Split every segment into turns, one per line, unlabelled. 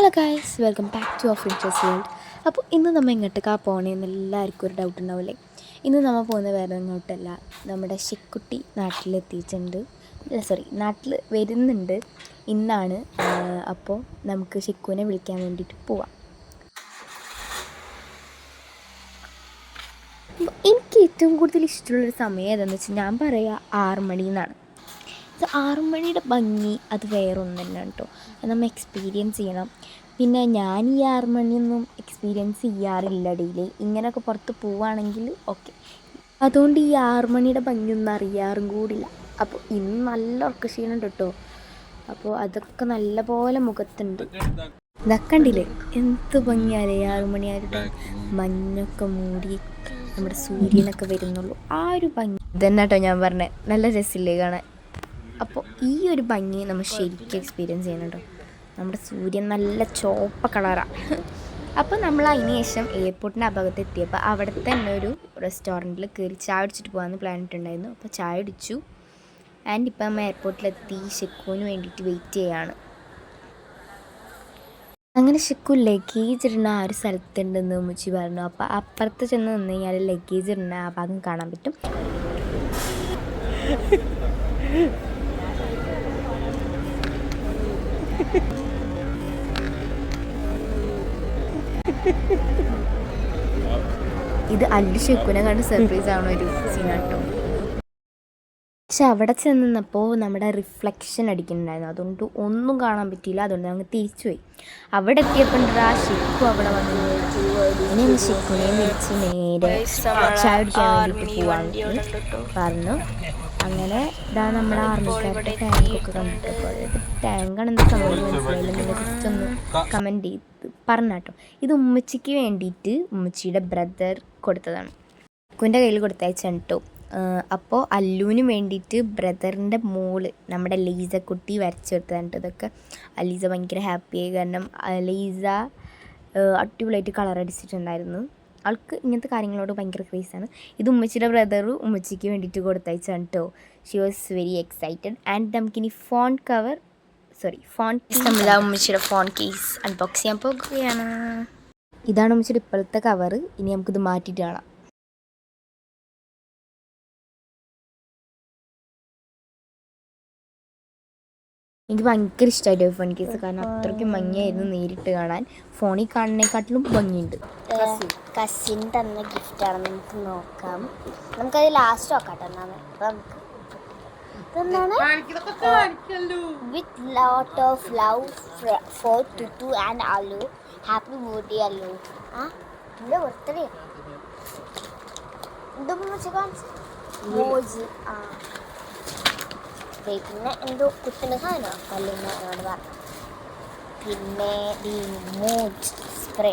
Hello guys welcome back to of interest world അപ്പോൾ ഇന്ന് നമ്മൾ എങ്ങോട്ടേക്കാ പോകണേന്ന് എല്ലാവർക്കും ഒരു ഡൗട്ട് ഉണ്ടാവില്ലേ? ഇന്ന് നമ്മൾ പോകുന്ന വേറെ എങ്ങോട്ടല്ല നമ്മുടെ ശിക്കുട്ടി നാട്ടിലെത്തിയിട്ടുണ്ട് സോറി നാട്ടിൽ വരുന്നുണ്ട്. ഇന്നാണ് അപ്പോൾ നമുക്ക് ശിക്കുവിനെ വിളിക്കാൻ വേണ്ടിയിട്ട് പോവാം. എനിക്ക് ഏറ്റവും കൂടുതൽ ഇഷ്ടമുള്ളൊരു സമയം ഏതാണെന്ന് വെച്ചാൽ ഞാൻ പറയുക ആറ് മണി എന്നാണ്. ഇത് ആറു മണിയുടെ ഭംഗി അത് വേറൊന്നും തന്നെ കേട്ടോ അത് നമ്മൾ എക്സ്പീരിയൻസ് ചെയ്യണം. പിന്നെ ഞാൻ ഈ ആറുമണിയൊന്നും എക്സ്പീരിയൻസ് ചെയ്യാറില്ല ഡെയിലി ഇങ്ങനെയൊക്കെ പുറത്ത് പോവുകയാണെങ്കിൽ ഓക്കെ അതുകൊണ്ട് ഈ ആറുമണിയുടെ ഭംഗിയൊന്നും അറിയാറും കൂടില്ല. അപ്പോൾ ഇന്ന് നല്ല ഉറക്കക്ഷീണുണ്ട് കേട്ടോ അപ്പോൾ അതൊക്കെ നല്ലപോലെ മുഖത്തുണ്ട്. ഇതാക്കണ്ടില്ലേ എന്ത് ഭംഗിയാലേ ഈ മണിയായിട്ട് മഞ്ഞൊക്കെ മൂടി നമ്മുടെ സൂര്യനൊക്കെ വരുന്നുള്ളൂ. ആ ഒരു ഭംഗി. ഇതന്നെ കേട്ടോ ഞാൻ പറഞ്ഞത് നല്ല രസമില്ലേ കാണാൻ? അപ്പോൾ ഈ ഒരു ഭംഗി നമ്മൾ ശരിക്കും എക്സ്പീരിയൻസ് ചെയ്യുന്നുണ്ടോ? നമ്മുടെ സൂര്യൻ നല്ല ചോപ്പ കളറാണ് അപ്പോൾ നമ്മൾ അതിന് ശേഷം എയർപോർട്ടിന്റെ അപകടത്തിൽ എത്തിയപ്പോൾ അവിടെ തന്നെ ഒരു റെസ്റ്റോറന്റിൽ കയറി ചായ അടിച്ചിട്ട് പോകാമെന്ന് പ്ലാൻ ഇട്ടുണ്ടായിരുന്നു അപ്പോൾ ചായ അടിച്ചു ആൻഡ് ഇപ്പം നമ്മൾ എയർപോർട്ടിലെത്തി ഷെക്കുവിന് വേണ്ടിയിട്ട് വെയിറ്റ് ചെയ്യാണ്. അങ്ങനെ ഷെക്കു ലഗേജ് ഇടുന്ന ആ ഒരു സ്ഥലത്തുണ്ടെന്ന് മുച്ചി പറഞ്ഞു. അപ്പോൾ അപ്പുറത്ത് ചെന്ന് നിന്ന് കഴിഞ്ഞാൽ ലഗേജ് ഇടുന്ന ആ ഭാഗം കാണാൻ പറ്റും. ഇത് അല്ലു ഷെക്കുനെ കണ്ട് സർപ്രൈസ് ആവണ ഒരു സീനാട്ടോ പക്ഷെ അവിടെ ചെന്നപ്പോൾ നമ്മുടെ റിഫ്ലക്ഷൻ അടിക്കുന്നുണ്ടായിരുന്നു. അതുകൊണ്ട് ഒന്നും കാണാൻ പറ്റിയില്ല. അതുകൊണ്ട് ഞങ്ങൾ തിരിച്ചുപോയി അവിടെ എത്തിയപ്പോൾ ആ ഷിക്കു അവിടെ വന്നു. ഷിക്കുനെ വിളിച്ച് നേരെ ചായ കുടിക്കാൻ വേണ്ടിയിട്ട് പോവാന്ന് പറഞ്ഞു. അങ്ങനെ ഇതാ നമ്മുടെ ആർമിക്കാരുടെ ടാങ്കൊക്കെ കണ്ടിട്ട് അതായത് ടാങ്കാണ് എന്താ സംഭവം മനസ്സിലായില്ല? നിങ്ങൾ ജസ്റ്റ് ഒന്ന് കമന്റ് ചെയ്ത് പറഞ്ഞാട്ടോ ഇത് ഉമ്മച്ചിക്ക് വേണ്ടിയിട്ട് ഉമ്മച്ചിയുടെ ബ്രദർ കൊടുത്തതാണ്. അക്കുവിന്റെ കയ്യിൽ കൊടുത്തയച്ചാണ് കേട്ടോ അപ്പോൾ അല്ലുവിന് വേണ്ടിയിട്ട് ബ്രദറിന്റെ മോൾ നമ്മുടെ ലീസ കുട്ടി വരച്ചു കൊടുത്തതാണ് ഇതൊക്കെ. അലീസ ഭയങ്കര ഹാപ്പിയായി കാരണം ലീസ അടിപൊളിയായിട്ട് കളർ അടിച്ചിട്ടുണ്ടായിരുന്നു. ആൾക്ക് ഇങ്ങനത്തെ കാര്യങ്ങളോട് ഭയങ്കര ക്രേസാണ് ഇത് ഉമ്മച്ചിയുടെ ബ്രദർ ഉമ്മച്ചിക്ക് വേണ്ടിയിട്ട് കൊടുത്തയച്ചാണ് കേട്ടോ she was very excited and നമുക്കിനി ഫോൺ കവർ സോറി ഫോൺ നമ്മൾ ഉമ്മച്ചിയുടെ ഫോൺ കേസ് അൺബോക്സ് ചെയ്യാൻ പോകുകയാണ് ഇതാണ് ഉമ്മച്ചിയുടെ ഇപ്പോഴത്തെ കവർ ഇനി നമുക്കിത് മാറ്റിയിട്ട് കാണാം. എനിക്ക് ഭയങ്കര ഇഷ്ടമായിട്ട് ഫോൺ കേസ് കാരണം അത്രയ്ക്കും ഭംഗിയായിരുന്നു നേരിട്ട് കാണാൻ. ഫോണിൽ കാണുന്നതിനെക്കാട്ടിലും ഭംഗിയുണ്ട്.
കസിൻ തന്ന ഗിഫ്റ്റാണ് നമുക്ക് നോക്കാം. നമുക്കത് ലാസ്റ്റ് നോക്കാം കേട്ടോ എന്നാണ് നമുക്ക് with lot of love for Tuttu and Allu happy birthday Allu ആ എന്റെ ബർത്ത്ഡേ കാണിച്ചു? മോജി. ആ. പിന്നെ എന്തോ കുത്തിന്റെ സാധനമാണ് പല്ലിന് എന്നോട് പറഞ്ഞു. പിന്നെ ദി മൂജ്. സ്പ്രേ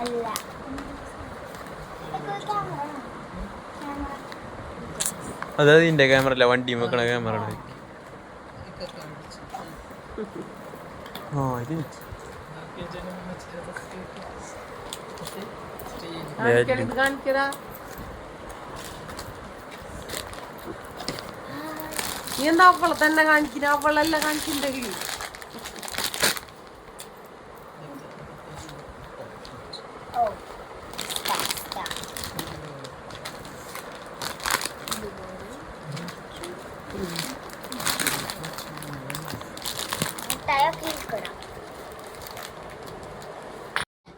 അല്ല
അതായത് ഇതിന്റെ ക്യാമറ അല്ല വണ്ടി വെക്കണ ക്യാമറ ആ ഇത്
നീ എന്താ അവളെ തന്നെ കാണിക്കുന്ന അവളല്ല
കാണിക്കണ്ടെങ്കിൽ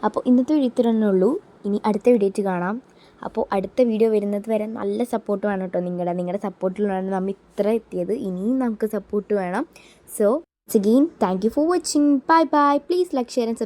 അപ്പോൾ ഇന്നത്തെ വീഡിയോ ഇത്ര തന്നെ ഉള്ളൂ. ഇനി അടുത്ത വീഡിയോയിട്ട് കാണാം. അപ്പോൾ അടുത്ത വീഡിയോ വരുന്നത് വരെ നല്ല സപ്പോർട്ട് വേണം കേട്ടോ നിങ്ങളുടെ. നിങ്ങളുടെ സപ്പോർട്ടിലാണ് നമ്മൾ ഇത്ര എത്തിയത്. ഇനിയും നമുക്ക് സപ്പോർട്ട് വേണം. So again thank you for watching bye bye please like share and